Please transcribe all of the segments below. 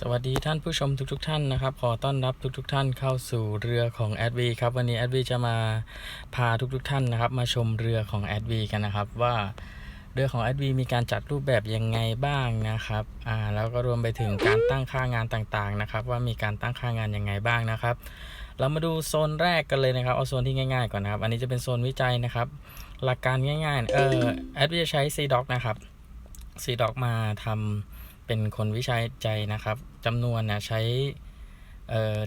สวัสดีท่านผู้ชมทุกๆทท่านนะครับ ขอต้อนรับทุกๆทท่านเข้าสู่เรือของแอดวีครับ วันนี้แอดวีจะมาพาทุกๆทท่านนะครับ มาชมเรือของแอดวีกันนะครับ ว่าเรือของแอดวีมีการจัดรูปแบบยังไงบ้างนะครับอ่าแล้วก็รวมไปถึงการตั้งค่างานต่างๆนะครับ ว่ามีการตั้งค่างานยังไงบ้างนะครับ เรามาดูโซนแรกกันเลยนะครับเอาโซนที่ง่ายๆก่อนนะครับ อันนี้จะเป็นโซนวิจัยนะครับ หลักการง่ายๆเออแอดวีจะใช้ CDoc นะครับ CDoc มาทำ เป็นคนวิจัยใจนะครับจำนวนนะใช้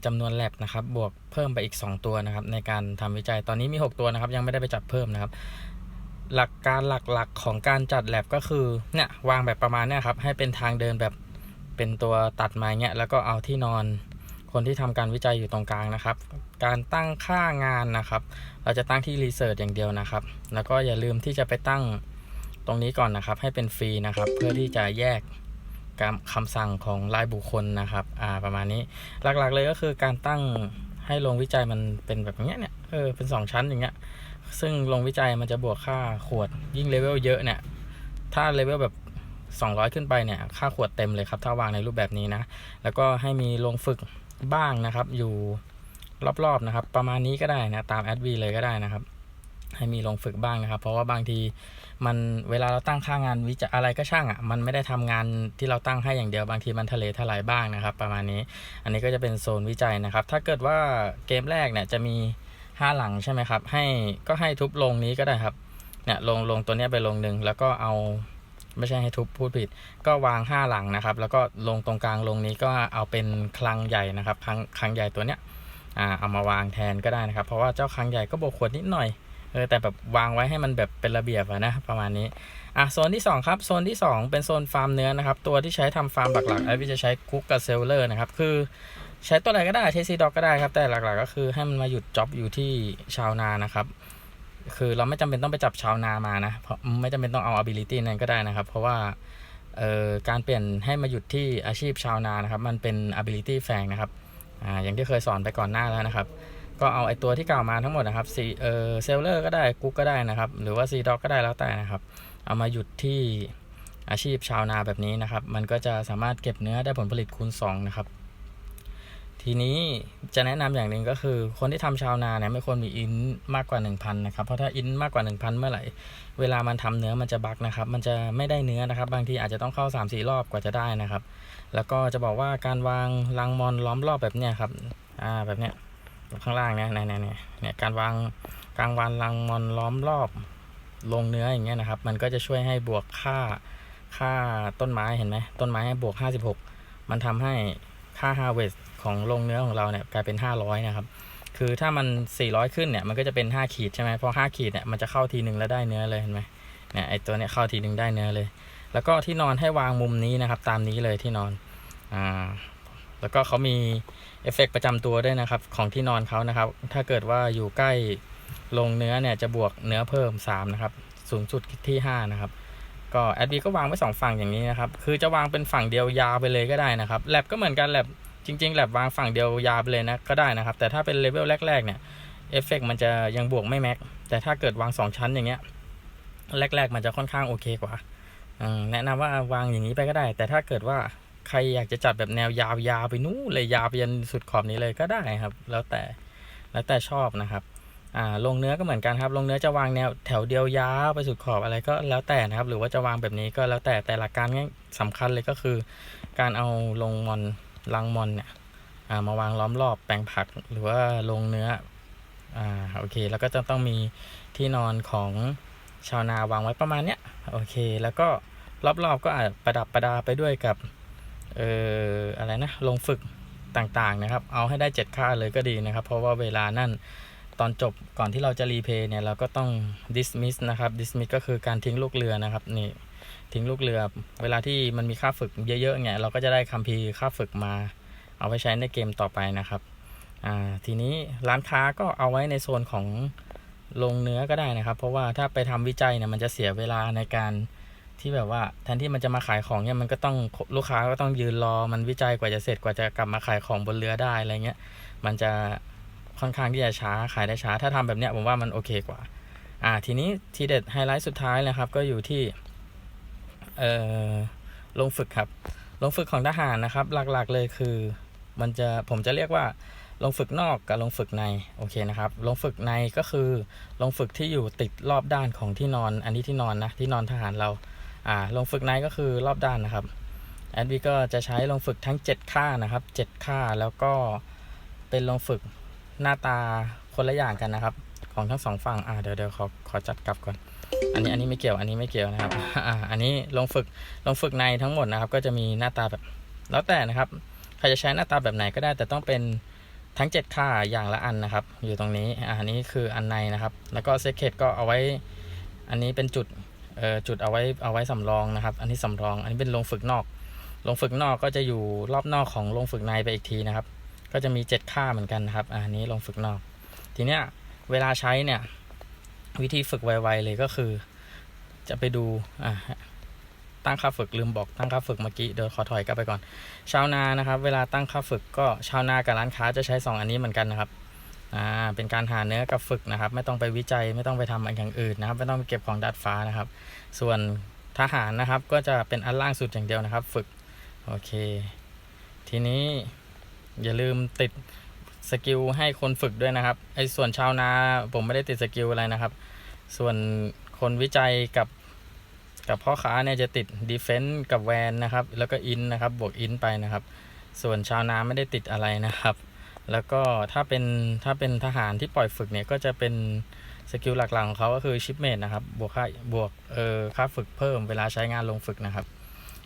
จำนวนแลบนะครับ บวกเพิ่มไปอีก 2 ตัวนะครับ ในการทำวิจัยตอนนี้มี 6 ตัวนะครับ ยังไม่ได้ไปจัดเพิ่มนะครับ หลักการหลักๆของการจัดแลบก็คือเนี่ยวางแบบประมาณเนี้ยครับให้เป็นทางเดินแบบเป็นตัวตัดไมาเงี้ยแล้วก็เอาที่นอนคนที่ทำการวิจัยอยู่ตรงกลางนะครับ การตั้งค่างานนะครับ เราจะตั้งที่รีเสิร์ชอย่างเดียวนะครับ แล้วก็อย่าลืมที่จะไปตั้งตรงนี้ก่อนนะครับ ให้เป็นฟรีนะครับ เพื่อที่จะแยก คำสั่งของรายบุคคลนะครับอ่าประมาณนี้หลักๆเลยก็คือการตั้งให้ลงวิจัยมันเป็นแบบนี้เนี่ยเออเป็น 2 ชั้นอย่างเงี้ยซึ่งลงวิจัยมันจะบวกค่าขวดยิ่งเลเวลเยอะเนี่ยถ้าเลเวลแบบ 200 ขึ้นไปเนี่ยค่าขวดเต็มเลยครับถ้าวางในรูปแบบนี้นะแล้วก็ให้มีลงฝึกบ้างนะครับอยู่รอบๆนะครับ ประมาณนี้ก็ได้นะตามแอดวีเลยก็ได้นะครับ ให้มีลงฝึกบ้างนะครับ เพราะว่าบางทีมันเวลาเราตั้งค่างานวิจัยอะไรก็ช่างอะ่ะมันไม่ได้ทำงานที่เราตั้งให้อย่างเดียวบางทีมันทะเลทลายบ้างนะครับ ประมาณนี้อันนี้ก็จะเป็นโซนวิจัยนะครับ ถ้าเกิดว่าเกมแรกเนี่ยจะมี 5 หลังใช่ไหมครับ ให้ก็ให้ทุบลงนี้ก็ได้ครับเนี่ยลงลงตัวนี้ไปลงหนึ่งแล้วก็เอาไม่ใช่ให้ทุบพูดผิด ก็วาง 5 หลังนะครับ แล้วก็ลงตรงกลางลงนี้ก็เอาเป็นคลังใหญ่นะครับคลังคลังใหญ่ตัวเนี้ยอ่าเอามาวางแทนก็ได้นะครับ เพราะว่าเจ้าคลังใหญ่ก็บวกขวดนิดหน่อย ออแต่แบบวางไว้ให้มันแบบเป็นระเบียบอะนะประมาณนี้อะโซนที่ 2 ครับโซนที่ 2 เป็นโซนฟาร์มเนื้อนะครับตัวที่ใช้ทำฟาร์มหลักๆไอพี่จะใช้คุกกับเซลเลอร์นะครับคือใช้ตัวไหนก็ได้ใช้ซีด็อกก็ได้ครับ แต่หลักๆก็คือให้มันมาหยุดจ็อบอยู่ที่ชาวนานะครับ คือเราไม่จำเป็นต้องไปจับชาวนามานะเพราะไม่จำเป็นต้องเอา ability นั้นก็ได้นะครับ เพราะว่าเอ่อการเปลี่ยนให้มาหยุดที่อาชีพชาวนานะครับ มันเป็น ability แฝงนะครับอ่าอย่างที่เคยสอนไปก่อนหน้าแล้วนะครับ ก็เอาไอตัวที่กล่าวมาทั้งหมดนะครับซีเออเซลเลอร์ก็ได้กุ๊กก็ได้นะครับ หรือว่าซีด็อกก็ได้แล้วแต่นะครับ เอามาหยุดที่อาชีพชาวนาแบบนี้นะครับ มันก็จะสามารถเก็บเนื้อได้ผลผลิตคูณ 2 นะครับ ทีนี้จะแนะนำอย่างหนึ่งก็คือ คนที่ทำชาวนาเนี่ยไม่ควรมีอินมากกว่า 1,000นะครับ เพราะถ้าอินมากกว่า 1,000 เมื่อไหร่ เวลามันทำเนื้อมันจะบักนะครับ มันจะไม่ได้เนื้อนะครับ บางทีอาจจะต้องเข้า 3-4 รอบกว่าจะได้นะครับ แล้วก็จะบอกว่าการวางรังมอนล้อมรอบแบบเนี้ยครับ อ่าแบบเนี้ย ข้างล่างเนี่ยเนี่ยเนี่ยเนี่ยการวางกลางวันรังมอนล้อมรอบลงเนื้ออย่างเงี้ยนะครับ มันก็จะช่วยให้บวกค่าค่าต้นไม้เห็นไหมต้นไม้ให้บวก 56 มันทำให้ค่า harvest ของลงเนื้อของเราเนี่ยกลายเป็น 500 นะครับ คือถ้ามัน 400 ขึ้นเนี่ยมันก็จะเป็น 5 ขีดใช่ไหมพอ5ขีดเนี่ยมันจะเข้าทีหนึ่งแล้วได้เนื้อเลยเห็นไหมเนี่ยไอตัวเนี่ยเข้าทีหนึ่งได้เนื้อเลย แล้วก็ที่นอนให้วางมุมนี้นะครับ ตามนี้เลยที่นอนอ่า แล้วก็เขามีเอฟเฟกประจำตัวด้วยนะครับ ของที่นอนเขานะครับ ถ้าเกิดว่าอยู่ใกล้ลงเนื้อเนี่ยจะบวกเนื้อเพิ่ม 3 นะครับ สูงสุดที่5นะครับ ก็แอดบีก็วางไว้ 2 ฝั่งอย่างนี้นะครับ คือจะวางเป็นฝั่งเดียวยาวไปเลยก็ได้นะครับแลบก็เหมือนกันแลบจริงๆแลบวางฝั่งเดียวยาวไปเลยนะก็ได้นะครับ แต่ถ้าเป็นเลเวลแรก ๆ เนี่ยเอฟเฟกมันจะยังบวกไม่แม็ก แต่ถ้าเกิดวาง 2 ชั้นอย่างเงี้ยแรก ๆ มันจะค่อนข้างโอเคกว่าแนะนำว่าวางอย่างนี้ไปก็ได้ แต่ถ้าเกิดว่า ใครอยากจะจัดแบบแนวยาวๆไปนู้นเลยยาวไปยันสุดขอบนี้เลยก็ได้ครับ แล้วแต่แล้วแต่ชอบนะครับอ่าลงเนื้อก็เหมือนกันครับ ลงเนื้อจะวางแนวแถวเดียวยาวไปสุดขอบอะไรก็แล้วแต่นะครับ หรือว่าจะวางแบบนี้ก็แล้วแต่แต่หลักการง่ายสำคัญเลยก็คือ การเอาลงมอนลังมอนเนี่ยอ่ามาวางล้อมรอบแปลงผักหรือว่าลงเนื้ออ่าโอเค แล้วก็จะต้องมีที่นอนของชาวนาวางไว้ประมาณเนี้ยโอเค แล้วก็รอบๆก็อาจประดับประดาไปด้วยกับ เอออะไรนะลงฝึกต่างๆนะครับ เอาให้ได้7ค่าเลยก็ดีนะครับ เพราะว่าเวลานั่นตอนจบก่อนที่เราจะรีเพย์เนี่ยเราก็ต้อง dismiss นะครับ dismiss ก็คือการทิ้งลูกเรือนะครับนี่ทิ้งลูกเรือ เวลาที่มันมีค่าฝึกเยอะๆเนี่ยเราก็จะได้คัมภีร์ค่าฝึกมา เอาไปใช้ในเกมต่อไปนะครับอ่าทีนี้ร้านค้าก็เอาไว้ในโซนของลงเนื้อก็ได้นะครับ เพราะว่าถ้าไปทำวิจัยเนี่ยมันจะเสียเวลาในการ ที่แบบว่าแทนที่มันจะมาขายของเนี่ยมันก็ต้องลูกค้าก็ต้องยืนรอ มันวิจัยกว่าจะเสร็จกว่าจะกลับมาขายของบนเรือได้อะไรเงี้ยมันจะค่อนข้างที่จะช้าขายได้ช้า ถ้าทำแบบเนี้ยผมว่ามันโอเคกว่า อ่าทีนี้ทีเด็ดไฮไลท์สุดท้ายนะครับก็อยู่ที่เอ่อลงฝึกครับลงฝึกของทหารนะครับ หลักๆเลยคือ มันจะผมจะเรียกว่าลงฝึกนอกกับลงฝึกในโอเคนะครับลงฝึกในก็คือลงฝึกที่อยู่ติดรอบด้านของที่นอน อันนี้ที่นอนนะที่นอนทหารเรา อ่าลงฝึกในก็คือรอบด้านนะครับแอดวีก็จะใช้ลงฝึกทั้ง 7 ค่านะครับ 7 ค่าแล้วก็เป็นลงฝึกหน้าตาคนละอย่างกันนะครับ ของทั้งสองฝั่งอ่าเดี๋ยวเดี๋ยวขอขอจัดกลับก่อน อันนี้อันนี้ไม่เกี่ยวอันนี้ไม่เกี่ยวนะครับอ่าอันนี้ลงฝึกลงฝึกในทั้งหมดนะครับ ก็จะมีหน้าตาแบบแล้วแต่นะครับใครจะใช้หน้าตาแบบไหนก็ได้ แต่ต้องเป็นทั้ง 7 ค่าอย่างละอันนะครับ อยู่ตรงนี้อ่าอันนี้คืออันในนะครับ แล้วก็เซคเคตก็เอาไว้ อันนี้เป็นจุด จุดเอาไว้เอาไว้สำรองนะครับ อันนี้สำรอง อันนี้เป็นลงฝึกนอกลงฝึกนอกก็จะอยู่รอบนอกของลงฝึกในไปอีกทีนะครับ ก็จะมี7ค่าเหมือนกันนะครับ อันนี้ลงฝึกนอก ทีเนี้ยเวลาใช้เนี่ยวิธีฝึกไวๆเลยก็คือ จะไปดูอ่าตั้งค่าฝึกลืมบอกตั้งค่าฝึกเมื่อกี้เดี๋ยวขอถอยกลับไปก่อน ชาวนานะครับ เวลาตั้งค่าฝึกก็ชาวนากับร้านค้าจะใช้ 2 อันนี้เหมือนกันนะครับ อ่าเป็นการหาเนื้อกับฝึกนะครับ ไม่ต้องไปวิจัยไม่ต้องไปทำอะไรอย่างอื่นนะครับ ไม่ต้องไปเก็บของดัดฟ้านะครับ ส่วนทหารนะครับก็จะเป็นอันล่างสุดอย่างเดียวนะครับ ฝึกโอเค ทีนี้อย่าลืมติดสกิลให้คนฝึกด้วยนะครับไอ้ส่วนชาวนาผมไม่ได้ติดสกิลอะไรนะครับ ส่วนคนวิจัยกับกับพ่อค้าเนี่ยจะติดดีเฟนต์กับแวนนะครับ แล้วก็อินนะครับ บวกอินไปนะครับ ส่วนชาวนาไม่ได้ติดอะไรนะครับ แล้วก็ถ้าเป็นถ้าเป็นทหารที่ปล่อยฝึกเนี่ยก็จะเป็นสกิลหลักๆของเขาก็คือชิปเมดนะครับบวกค่าบวกเอ่อค่าฝึกเพิ่มเวลาใช้งานลงฝึกนะครับ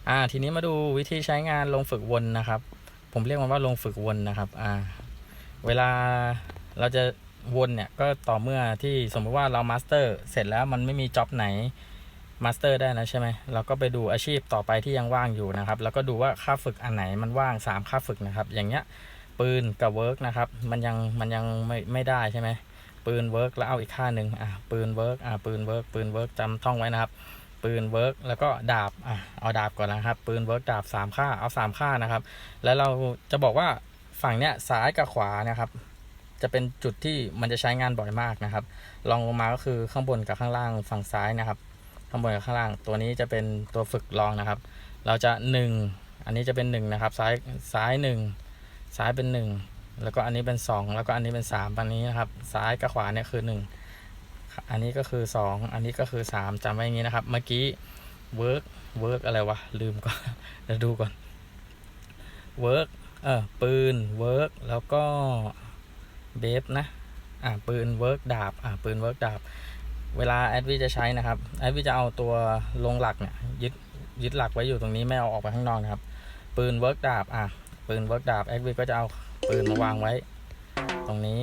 อ่าทีนี้มาดูวิธีใช้งานลงฝึกวนนะครับ ผมเรียกมันว่าลงฝึกวนนะครับอ่าเวลาเราจะวนเนี่ยก็ต่อเมื่อที่สมมติว่าเรามาสเตอร์เสร็จแล้วมันไม่มีจ็อบไหนมาสเตอร์ได้นะใช่ไหมเราก็ไปดูอาชีพต่อไปที่ยังว่างอยู่นะครับ แล้วก็ดูว่าค่าฝึกอันไหนมันว่าง 3 ค่าฝึกนะครับ อย่างเงี้ย ปืนกับเวิร์กนะครับ มันยังมันยังไม่ไม่ได้ใช่ไหมปืนเวิร์กแล้วเอาอีกค่าหนึ่งอะปืนเวิร์กอะปืนเวิร์กปืนเวิร์กจำท่องไว้นะครับ ปืนเวิร์กแล้วก็ดาบอะเอาดาบก่อนนะครับ ปืนเวิร์กดาบ 3 ค่าเอา 3 ค่านะครับ แล้วเราจะบอกว่าฝั่งเนี้ยซ้ายกับขวานะครับ จะเป็นจุดที่มันจะใช้งานบ่อยมากนะครับลองลงมาก็คือข้างบนกับข้างล่างฝั่งซ้ายนะครับ ข้างบนกับข้างล่างตัวนี้จะเป็นตัวฝึกลองนะครับ เราจะ 1 อันนี้จะเป็น1นะครับซ้ายซ้าย1 ซ้ายเป็น 1 แล้วก็อันนี้เป็น 2 แล้วก็อันนี้เป็น3อันนี้นะครับ ซ้ายกับขวาเนี่ยคือ 1 อันนี้ก็คือ 2 อันนี้ก็คือ 3จำไว้อย่างนี้นะครับ เมื่อกี้ work work อะไรวะ ลืมก่อนเดี๋ยวดูก่อน work เออปืน work แล้วก็เบฟนะอ่าปืน work ดาบอ่าปืน work ดาบ เวลาแอดวีจะใช้นะครับแอดวีจะเอาตัวลงหลักเนี่ยยึดยึดหลักไว้อยู่ตรงนี้ไม่เอาออกไปข้างนอกนะครับ ปืน work ดาบอะ ปืน work ดาบแอดวีก็จะเอาปืนมาวางไว้ ตรงนี้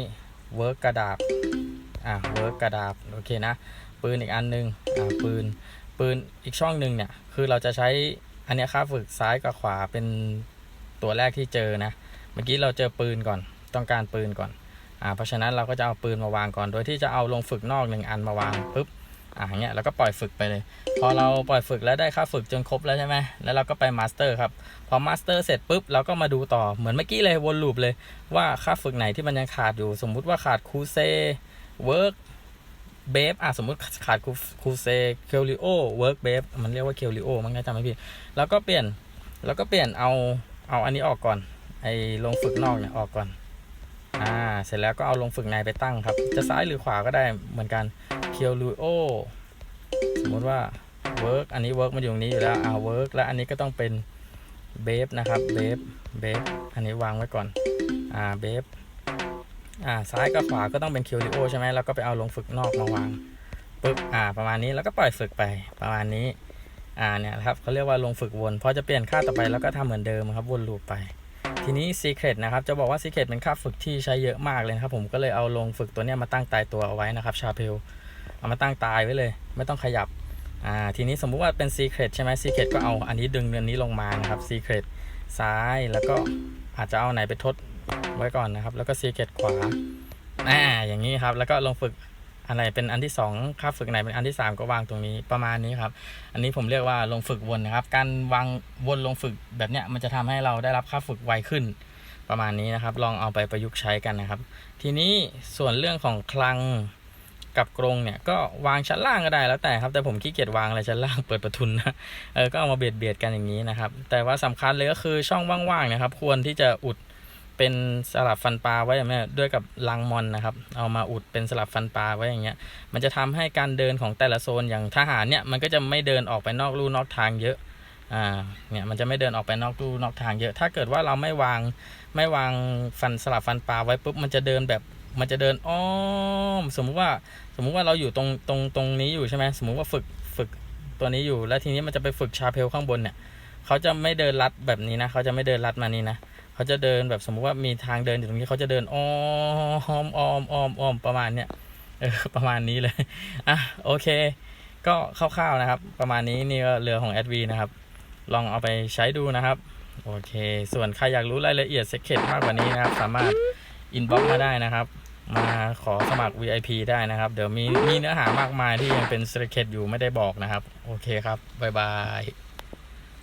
work กกระดาบอ่า work กกระดาบโอเคนะ ปืนอีกอันหนึงอ่าปืนปืนอีกช่องหนึ่งเนี่ยคือเราจะใช้อันนี้ค่าฝึกซ้ายกับขวาเป็นตัวแรกที่เจอนะ เมื่อกี้เราเจอปืนก่อนต้องการปืนก่อนอ่าเพราะฉะนั้นเราก็จะเอาปืนมาวางก่อน โดยที่จะเอาลงฝึกนอกหนึ่งอันมาวางปุ๊บ อ่าอย่างเงี้ยแล้วก็ปล่อยฝึกไปเลย พอเราปล่อยฝึกแล้วได้ค่าฝึกจนครบแล้วใช่ไหมแล้วเราก็ไปมาสเตอร์ครับ พอมาสเตอร์เสร็จปุ๊บเราก็มาดูต่อเหมือนเมื่อกี้เลยวนลูปเลยว่าค่าฝึกไหนที่มันยังขาดอยู่ สมมุติว่าขาดคูเซเวิร์กเบฟอะสมมติขาดคูเซเคลริโอเวิร์กเบฟมันเรียกว่าเคลริโอมั้งนะจำไม่ผิดแล้วก็เปลี่ยนแล้วก็เปลี่ยนเอาเอาอันนี้ออกก่อนไอ้ลงฝึกนอกเนี่ยออกก่อน อ่าเสร็จแล้วก็เอาลงฝึกในไปตั้งครับ จะซ้ายหรือขวาก็ได้เหมือนกันเคียวลูโอสมมติว่า work อันนี้ work มันอยู่ตรงนี้อยู่แล้วอ่า work และอันนี้ก็ต้องเป็น b a b e นะครับ b a b e b a b e อันนี้วางไว้ก่อนอ่า b a b e อ่าซ้ายกับขวาก็ต้องเป็นคิวริโอใช่ไหมแล้วก็ไปเอาลงฝึกนอกมาวางปึ๊บอ่าประมาณนี้แล้วก็ปล่อยฝึกไปประมาณนี้อ่าเนี่ยครับเขาเรียกว่าลงฝึกวนพอจะเปลี่ยนค่าต่อไปแล้วก็ทำเหมือนเดิมครับวนลูปไป ทีนี้ Secret นะครับ จะบอกว่า Secret เป็นค่าฝึกที่ใช้เยอะมากเลยครับผมก็เลยเอาลงฝึกตัวนี้มาตั้งตายตัวเอาไว้นะครับชาเพลเอามาตั้งตายไว้เลย ไม่ต้องขยับอ่าทีนี้สมมุติว่าเป็น Secret ใช่ไหม Secret ก็เอาอันนี้ดึงอันนี้ลงมานะครับ Secret ซ้ายแล้วก็อาจจะเอาไหนไปทดไว้ก่อนนะครับ แล้วก็ Secret ขวาอ่าอย่างนี้ครับ แล้วก็ลงฝึก อะไรเป็นอันที่2ค่าฝึกไหนเป็นอันที่ 3 ก็วางตรงนี้ประมาณนี้ครับ อันนี้ผมเรียกว่าลงฝึกวนนะครับ การวางวนลงฝึกแบบเนี้ยมันจะทำให้เราได้รับค่าฝึกไวขึ้นประมาณนี้นะครับ ลองเอาไปประยุกต์ใช้กันนะครับ ทีนี้ส่วนเรื่องของคลังกับกรงเนี่ยก็วางชั้นล่างก็ได้แล้วแต่ครับ แต่ผมขี้เกียจวางอะไรชั้นล่างเปิดประทุนนะเออก็เอามาเบียดเบียดกันอย่างนี้นะครับ แต่ว่าสำคัญเลยก็คือช่องว่างๆนะครับ ควรที่จะอุด เป็นสลับฟันปลาไว้อย่างเนี้ด้วยกับลังมอนนะครับ เอามาอุดเป็นสลับฟันปลาไว้อย่างเงี้ย มันจะทำให้การเดินของแต่ละโซนอย่างทหารเนี่ยมันก็จะไม่เดินออกไปนอกลู่นอกทางเยอะอ่าเนี่ยมันจะไม่เดินออกไปนอกลู่นอกทางเยอะ ถ้าเกิดว่าเราไม่วางไม่วางฟันสลับฟันปลาไว้ปุ๊บมันจะเดินแบบมันจะเดินอ้อมสมมุติว่าสมมุติว่าเราอยู่ตรงตรงตรงนี้อยู่ใช่ไหมสมมุติว่าฝึกฝึกตัวนี้อยู่แล้วทีนี้มันจะไปฝึกชาเพลข้างบนเนี่ยเขาจะไม่เดินลัดแบบนี้นะเขาจะไม่เดินลัดมานี่นะ เขาจะเดินแบบสมมุติว่ามีทางเดินอยู่ตรงนี้เขาจะเดินอ้อมอ้อมอ้อมอ้อมประมาณเนี้ยเออประมาณนี้เลยอะโอเค ก็คร่าวๆนะครับ ประมาณนี้นี่ก็เรือของ a d v นะครับ ลองเอาไปใช้ดูนะครับ โอเค ส่วนใครอยากรู้รายละเอียดเซ็กเคตมากกว่านี้นะครับ สามารถอินบ็อกมาได้นะครับ มาขอสมัคร VIP ได้นะครับ เดี๋ยวมีมีเนื้อหามากมายที่ยังเป็นเซ็กเคตอยู่ไม่ได้บอกนะครับ โอเคครับบ๊ายบาย